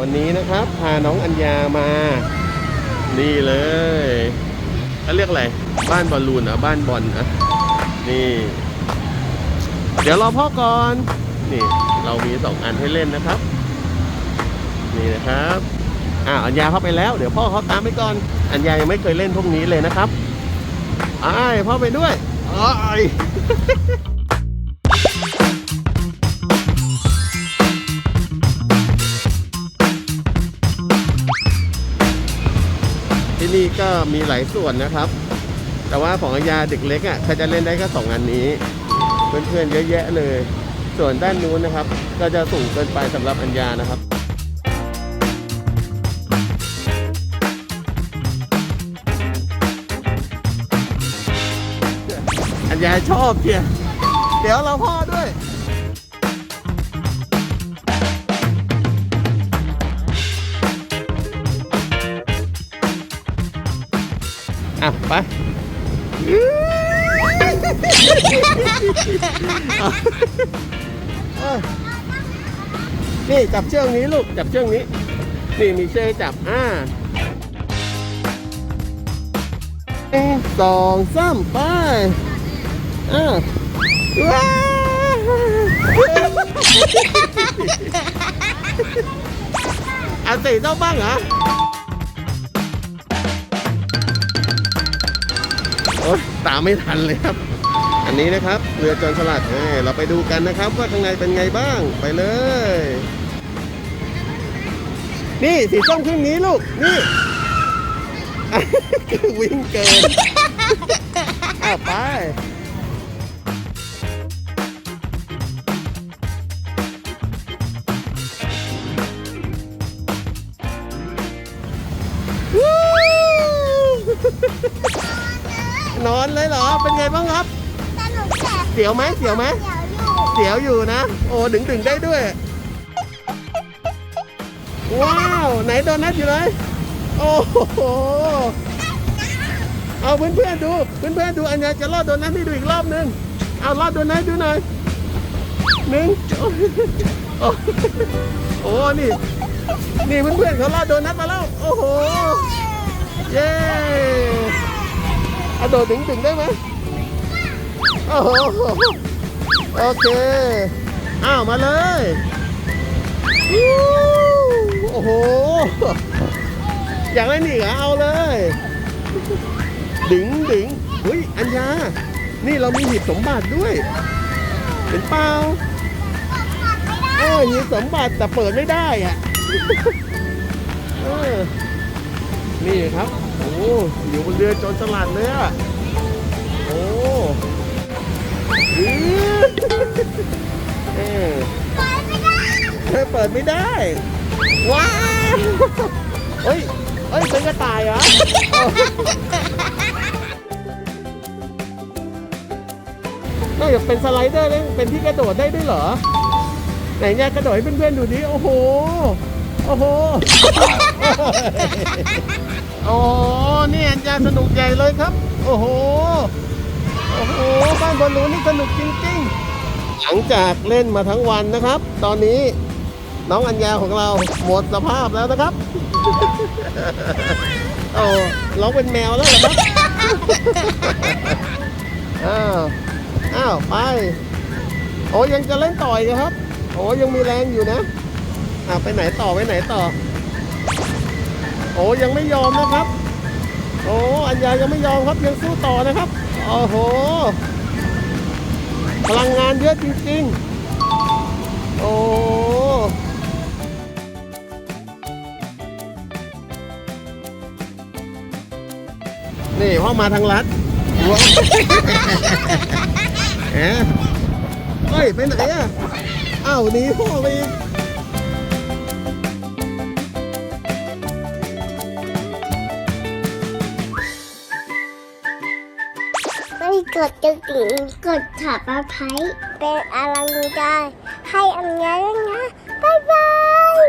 วันนี้นะครับ พาน้องอัญญามา นี่เลยเขาเรียกอะไร บ้านบอลลูนเหรอะ บ้านบอลนะนี่ เดี๋ยวรอพ่อก่อน นี่ เรามีสองอันให้เล่นนะครับ นี่นะครับอ่าอัญญาเข้าไปแล้ว เดี๋ยวพ่อเขาตามไปก่อน อัญญายังไม่เคยเล่นพวกนี้เลยนะครับอ้ายพ่อไปด้วยอ้าย ก็มีหลายส่วนนะครับ แต่ว่าของอัญญาเด็กเล็กอะเขาจะเล่นได้แค่สองอันนี้ เพื่อนๆเยอะแยะเลย ส่วนด้านนู้นนะครับ ก็จะสูงเกินไปสำหรับอัญญานะครับอัญญาชอบเชียเดี๋ยวเราพ่อด้วย อะไปนี่จับเชือกนี้ลูก จับเชือกนี้ นี่มีเชือกจับอ่าหนึ่งสองสามไปอ่าว้าวอันสี่เจ้าบ้างเหรอ โอ๊ยตามไม่ทันเลยครับ อันนี้นะครับเรือโจนสลัดเเราไปดูกันนะครับ ว่าข้างในเป็นไงบ้างไปเลย นี่สีส้มครึ่งนี้ลูกนี่วิ่งเกินอะไป นอนเลยเหรอ เป็นไงบ้างครับสนุกแต่เสียวไหมเสียวไหม เดี๋ยวอยู่เสียวอยู่นะ โอ้ดึงดึงๆได้ด้วย ว้าว ไหนโดนัทอยู่เลย โอ้โห เอาเพื่อนๆดูเพื่อนๆดูอันนี้จะรอดโดนัทให้ดูอีกรอบนึง เอารอดโดนัทดูหน่อยหนึ่งโอ้โอ้นี่ นี่เพื่อนๆเขารอดโดนัทมาแล้ว โอ้โห เย้ เอาโดดดึงๆได้ไหมโอ้โหโอเค อ้าวมาเลยโอ้โห อยากเล่นอีกเหรอเอาเลย ดึงดึงอุ้ยอัญญา นี่เรามีหีบสมบัติด้วย เห็นเปล่าเออหีบสมบัติแต่เปิดไม่ได้อะ เออ นี่ครับ โอ้อยู่บนเรือจรสลัดเลยอะโอ้อื้อเออไปไม่ได้เธอเปิดไม่ได้ ว้าวเฮ้ยเฮ้ยเป็นกระต่ายเหรอนอกจากเป็นสไลเดอร์แล้วยังเป็นที่กระโดดได้ด้วยเหรอ ไหนเนี่ยกระโดดให้เพื่อนๆดูดิ โอ้โห อ้โห โอ้นี่อันยาสนุกใหญ่เลยครับ โอ้โห โอ้โห บ้านบอลลูนนี่สนุกจริงๆ หลังจากเล่นมาทั้งวันนะครับ ตอนนี้น้องอัญญาของเราหมดสภาพแล้วนะครับ โอ้ร้องเป็นแมวแล้วเหรอครับ อ้าว อ้าว ไป โอ้ยังจะเล่นต่ออีกเหรอครับ โอ้ยังมีแรงอยู่นะ อ่าไปไหนต่อไปไหนต่อ โอ้ยังไม่ยอมนะครับ โอ้อัญญายังไม่ยอมครับยังสู้ต่อนะครับโอ้โหพลังงานเยอะจริงๆ โอ้นี่พ่อมาทางลัดว้าวแหมเฮ้ย ไปไหนอะ อ้าวหนีพ่อไปอีก ไม่กดจะกิ่งกดถับอาภัยเป็นอารังดูได้ ให้อันนี้ด้วยนะ บ๊ายบาย